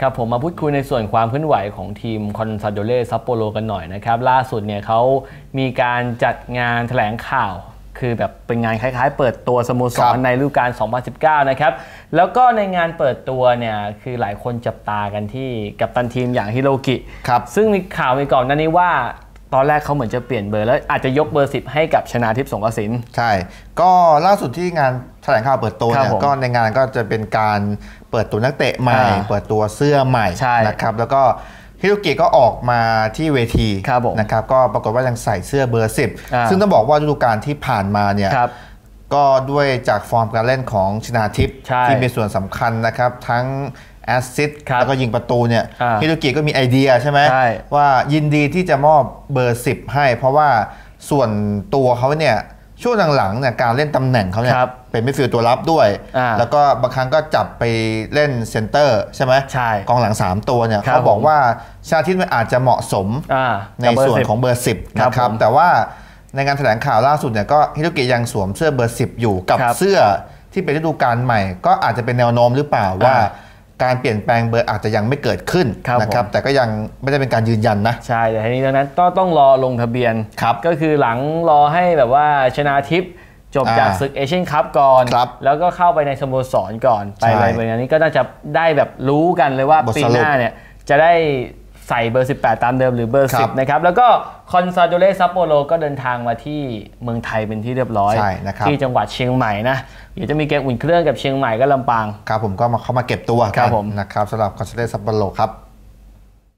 ครับผมมาพูดคุยในส่วนความเคลื่อนไหวของทีมคอนซาโดเล่ซัปโปโรกันหน่อยนะครับ ล่าสุดเนี่ยเขามีการจัดงานแถลงข่าว คือแบบเป็นงานคล้ายๆ เปิดตัวสโมสครัรบในฤดูกาล 2019 นะครับ แล้วก็ในงานเปิดตัวเนี่ยคือหลายคนจับตากันที่กัปตันทีมอย่างฮิโรกิ ครับ ซึ่งมีข่าวมีก่อนหน้านี้ว่า ตอนแรกเขาเหมือนจะเปลี่ยนเบอร์แล้วอาจจะยกเบอร์ 10 ให้กับชนาทิพย์สงกระสิน ใช่ ก็ล่าสุดที่งานแถลงข่าวเปิดตัวครับเนี่ยผมก็ในงานก็จะเป็นการเปิดตัวนักเตะใหม่อ่าเปิดตัวเสื้อใหม่ใช่นะครับ แล้วก็ฮิโรกิก็ออกมาที่เวทีครับผมนะครับ ก็ปรากฏว่ายังใส่เสื้อเบอร์อ่า10 ซึ่งต้องบอกว่าฤดูกาลที่ผ่านมาเนี่ยครับ ก็ด้วยจากฟอร์มการเล่นของชนาทิพย์ใช่ที่มีส่วนสำคัญนะครับ ทั้งแอสซิสต์ครับแล้วก็ยิงประตูเนี่ยอ่าฮิโรกิก็มีไอเดียใช่ไหมใช่ว่ายินดีที่จะมอบเบอร์ 10 ให้ เพราะว่าส่วนตัวเขาเนี่ยช่วงหลังๆเนี่ยการเล่นตำแหน่งเขาเนี่ยครับเป็นมิดฟิลด์ตัวรับด้วยอ่าแล้วก็บางครั้งก็จับไปเล่นเซนเตอร์ใช่ไหมใช่กองหลัง 3 ตัวเนี่ยครับเขาบอกผมว่าชาทิตมันอาจจะเหมาะสมอ่าในกับบร์ส่วน10ของเบอร์ 10ครับนะครับผมแต่ว่า ในงานแถลงข่าวล่าสุดเนี่ยก็ฮิโรกิยังสวมเสื้อเบอร์ 10 อยู่กับครับเสื้อที่เป็นฤดูกาลใหม่ ก็อาจจะเป็นแนวโน้มหรือเปล่าว่าอ่าการเปลี่ยนแปลงเบอร์อาจจะยังไม่เกิดขึ้นครับนะครับผมแต่ก็ยังไม่ได้เป็นการยืนยันนะ ใช่แต่ทีนี้ดังนั้นก็ต้องรอลงทะเบียนครับก็คือหลังรอให้แบบว่าชนาทิพย์จบอ่าจากศึกเอเชียนคัพก่อนครับแล้วก็เข้าไปในสโมสรก่อนไปใช่อะไรแบบนี้ก็น่าจะได้แบบรู้กันเลยว่าบทปีสรุปหน้าเนี่ยจะได้ ใส่เบอร์ 18 ตามเดิมหรือเบอร์ครับ10 นะครับ แล้วก็คอนซาโดเลซัปโปโรก็เดินทางมาที่เมืองไทยเป็นที่เรียบร้อยใช่นะครับที่จังหวัดเชียงใหม่นะเดี๋ยวจะมีเกมอุ่นเครื่องกับเชียงใหม่ก็ลำปาง ครับผมก็มาเข้ามาเก็บตัวครับกันผมนะครับสำหรับคอนเสิร์ตซัปโปโรครับ